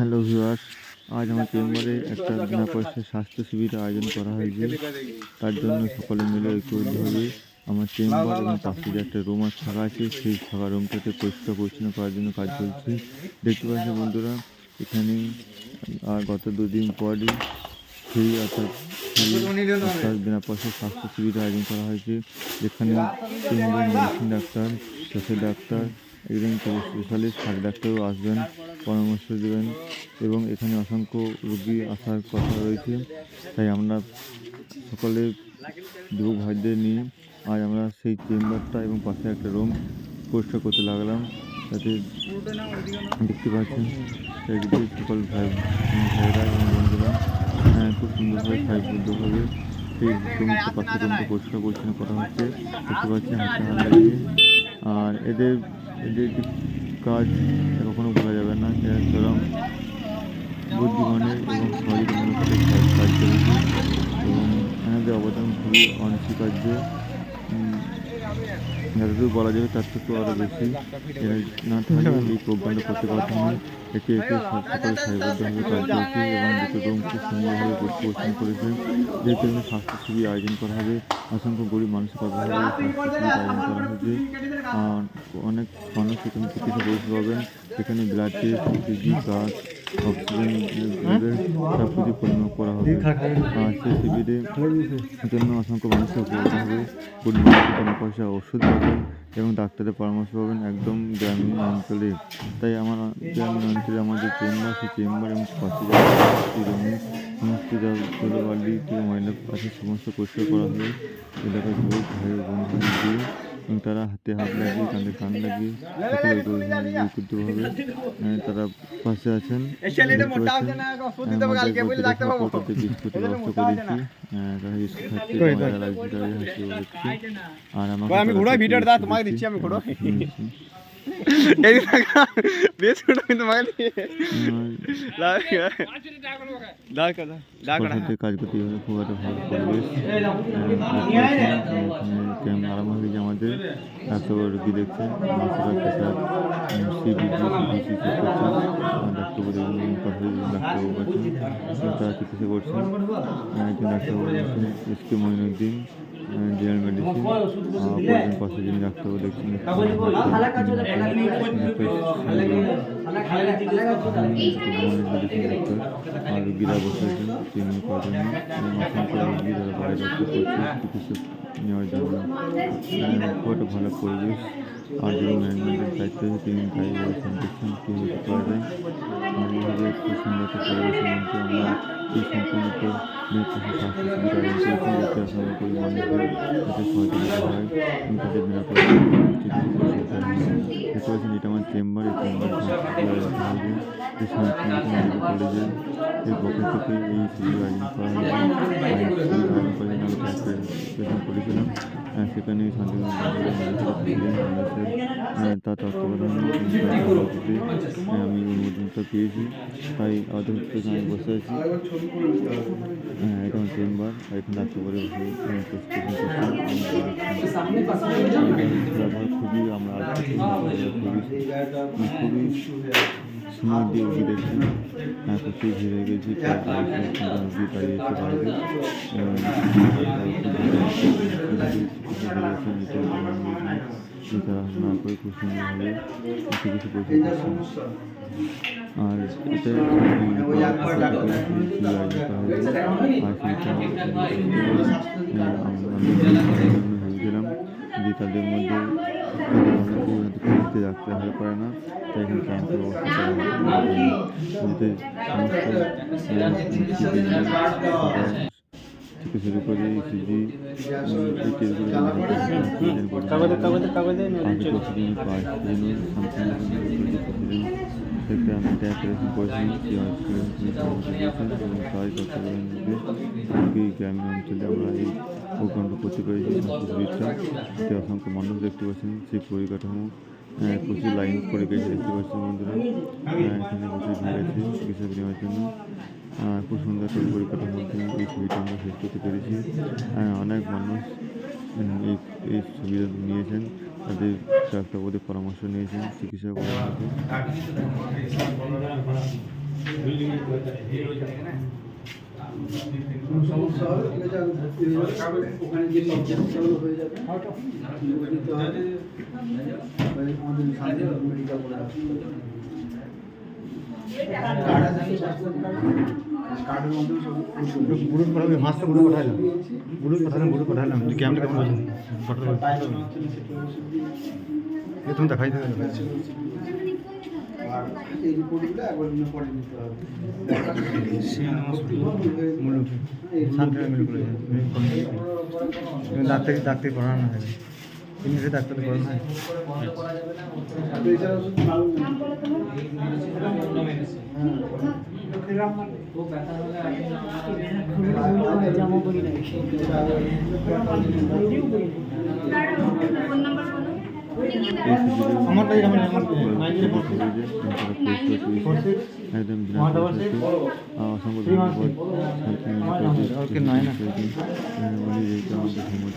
Hello viewers আজ আমার চেম্বারে একটা বিনা পয়সায় স্বাস্থ্য শিবির আয়োজন করা হয়েছে। তার জন্য সকলে মিলে ঐক্যবদ্ধভাবে আমার চেম্বার এবং পাশে যে একটা রুম আর ফাঁকা আছে, সেই ফাঁকা রুমটাতে পরিষ্কার পরিচ্ছন্ন করার জন্য কাজ চলছে। দেখতে পাচ্ছেন বন্ধুরা, এখানে আর গত দুদিন পরই ফ্রি অর্থাৎ বিনা পয়সায় স্বাস্থ্য শিবির আয়োজন করা হয়েছে, যেখানে তিনজন মেডিসিন ডাক্তার চোখের ডাক্তার, একজন স্পেশালিস্ট হার্ট ডাক্তারও আসবেন। পরামর্শ দেবেন এবং এখানে অসংখ্য রোগী আসার কথা রয়েছে। তাই আমরা সকলে যুবক ভাইদের নিয়ে আজ আমরা সেই চেম্বারটা এবং পাশে একটা রুম পরিষ্কার করতে লাগলাম। তাতে দেখতে পাচ্ছেন চারিদিকে সকল ভাই ভাইরা এবং বন্ধুরা হ্যাঁ, খুব সুন্দরভাবে সারিবদ্ধভাবে সেই রুমটা পাশে রুমটা পরিষ্কার পরিচ্ছন্ন করা হচ্ছে। দেখতে পাচ্ছি হাতে হাত আর এদের এদের কাজ কখনো না যারা চরম বুদ্ধিমানের এবং সহজ কাজ কাজ করেছে এবং এনাদের অবদান খুবই অনস্বীকার্য। যতটুকু বলা যাবে, তার থেকেও আরও বেশি না থাকলে এই প্রোগ্রামটা করতে পারতাম না একে একে সকল সারিবদ্ধভাবে কাজ করেছে এবং দুটো খুব সুন্দরভাবে পরিষ্কার করেছে। যে কারণে স্বাস্থ্য শিবির আয়োজন করা হবে, অসংখ্য গরিব মানুষের কথা হবে স্বাস্থ্য শিবির আয়োজন করা হয়েছে। অনেক মানুষ এখানে চিকিৎসা পরিষেবা পাবেন। সেখানে ব্লাড টেস্ট ইসিজি কার্ড পরিমাপ করা হবে আর সেই শিবিরে জন্য অসংখ্য হবে মানুষের পয়সা ওষুধ পাবেন এবং ডাক্তারের পরামর্শ পাবেন একদম গ্রামীণ অঞ্চলে তাই আমার গ্রামীণ অঞ্চলে আমাদের চেম্বার সেই চেম্বার এবং পাশে জমি ময়লা আছে সমস্ত পরিষ্কার করা হবে এলাকার যুবক ভাই বন্ধু এবং তারা হাতে হাত লাগিয়ে কাঁধে কান লাগিয়ে তারা পাশে আছেন। তাদের ব্যবস্থা করেছি বিস্কুট আর আমাকে কাজ করতে গেলে খুব একটা ভালো পরিবেশ। ক্যাম্প আরম্ভ হয়ে গেছে আমাদের একশো রুগী দেখছে সিবিসি ডাক্তারবাবু ডাক্তারবাবু আছেন তারা চিকিৎসা করছেন একজন ডাক্তারবাবু আছেন S K Moinuddin general medicine অপরজন পাশে ডাক্তারবাবু দেখছেন মেডিসিন ডাক্তার আর রুগীরা ভালো পরিবেশ আর দায়িত্ব তিনি তাই অবস্থান এইভাবে খুব সুন্দর একটা পরিবেশের মধ্যে আমরা এই স্বাস্থ্য সুবিধা আসামি করি মানুষদের সহযোগিতা হয় এবং তাদের হয়। দেখতে পাচ্ছেন এটা আমার চেম্বার এই এই মেডিকেল কলেজের এর পক্ষ থেকে এই আয়োজন করা হয়েছে আয়োজন সেখানে মানুষের তত্ত্বাবধানে এবং তার সহযোগিতায়, আহ, আমি অনুমোদনটা পেয়েছি তাই আদৌ আমি বসে আছি। হ্যাঁ এটা আমার চেম্বার এখানে ডাক্তার করে বসে খুবই আমরা আজকে খুবই খুবই সময় দিয়ে রুগী দেখছেন হ্যাঁ প্রচুর ভিড় হয়ে গেছি প্রায় আড়াইশো তিনজন রুগী দাঁড়িয়ে আছে বাইরে তারা না করে খুব সুন্দরভাবে চিকিৎসা পরিষেবা দিচ্ছেন আর এটা ভেবেছিলাম যে তাদের মধ্যে অনেকে রাখতে হয় পারে না তাই এখানে ক্যাম্পের ব্যবস্থা হয় সমস্ত শুরু করে ইসিজি প্রতিদিন পাঁচ দিন আমি ট্যাগ করেছি করেছি কি এবং তাই তত্ত্বাবধানে গ্রামীণ অঞ্চলে আমরা এই প্রোগ্রামটা করতে পেরেছি স্বাস্থ্যবিদটা অসংখ্য মানুষ দেখতে পাচ্ছেন সেই পরিকাঠামো প্রচুর লাইন করে গেছে দেখতে পাচ্ছেন বন্ধুরা এখানে প্রচুর ভিড় আছে চিকিৎসা নেওয়ার জন্য খুব সুন্দর একটা পরিকাঠামোর শেষ করতে পেরেছি অনেক মানুষ এই এই সুবিধা নিয়েছেন। তাদের ডাক্তারবাবুদের পরামর্শ নিয়েছেন, চিকিৎসা কোনো সমস্যা যাব ওখানে যে হয়ে যাবে হবে করে কার্ড আছে কি কার্ডের মধ্যে সব গ্রুপ পাঠালাম মাছটা গ্রুপ পাঠালাম গ্রুপ পাঠালাম গ্রুপ পাঠালাম তুই ক্যামেরা কেমন পাঠালাম এ তুমি দেখাই দেবে ডাক্তার ডাক্তার পড়ানো হয় ডাক্তার পড়ানো হয় প্রেশার ওষুধ ভালো ফোন নাম্বার বলো আমারটাই আমার আমার একদম অসংখ্য ধন্যবাদ ওকে নয় না। উনি যেহেতু আমাদের সম্মত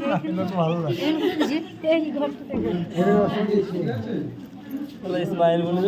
হয় ঘুম হয় কম ঠিক আছে স্মাইল বলে